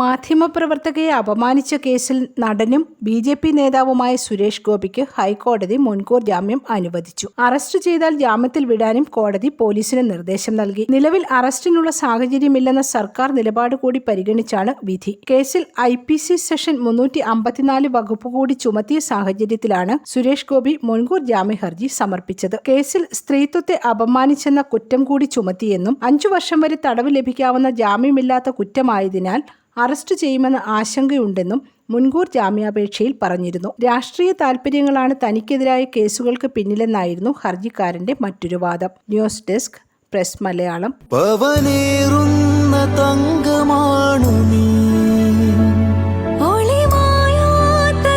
മാധ്യമപ്രവർത്തകയെ അപമാനിച്ച കേസിൽ നടനും B J P നേതാവുമായ സുരേഷ് ഗോപിക്ക് ഹൈക്കോടതി മുൻകൂർ ജാമ്യം അനുവദിച്ചു. അറസ്റ്റ് ചെയ്താൽ ജാമ്യത്തിൽ വിടാനും കോടതി പോലീസിന് നിർദ്ദേശം നൽകി. നിലവിൽ അറസ്റ്റിനുള്ള സാഹചര്യമില്ലെന്ന സർക്കാർ നിലപാട് കൂടി പരിഗണിച്ചാണ് വിധി. കേസിൽ ഐ പി സി സെഷൻ മുന്നൂറ്റി അമ്പത്തിനാല് വകുപ്പ് കൂടി ചുമത്തിയ സാഹചര്യത്തിലാണ് സുരേഷ് ഗോപി മുൻകൂർ ജാമ്യ ഹർജി സമർപ്പിച്ചത്. കേസിൽ സ്ത്രീത്വത്തെ അപമാനിച്ചെന്ന കുറ്റം കൂടി ചുമത്തിയെന്നും അഞ്ചു വർഷം വരെ തടവ് ലഭിക്കാവുന്ന ജാമ്യമില്ലാത്ത കുറ്റമായതിനാൽ അറസ്റ്റ് ചെയ്യുമെന്ന് ആശങ്കയുണ്ടെന്നും മുൻകൂർ ജാമ്യാപേക്ഷയിൽ പറഞ്ഞിരുന്നു. രാഷ്ട്രീയ താൽപ്പര്യങ്ങളാണ് തനിക്കെതിരായ കേസുകൾക്ക് പിന്നിലെന്നായിരുന്നു ഹർജിക്കാരന്റെ മറ്റൊരു വാദം. News desk press Malayalam. തങ്കമാണു നീ. ഒളിമായാത്ത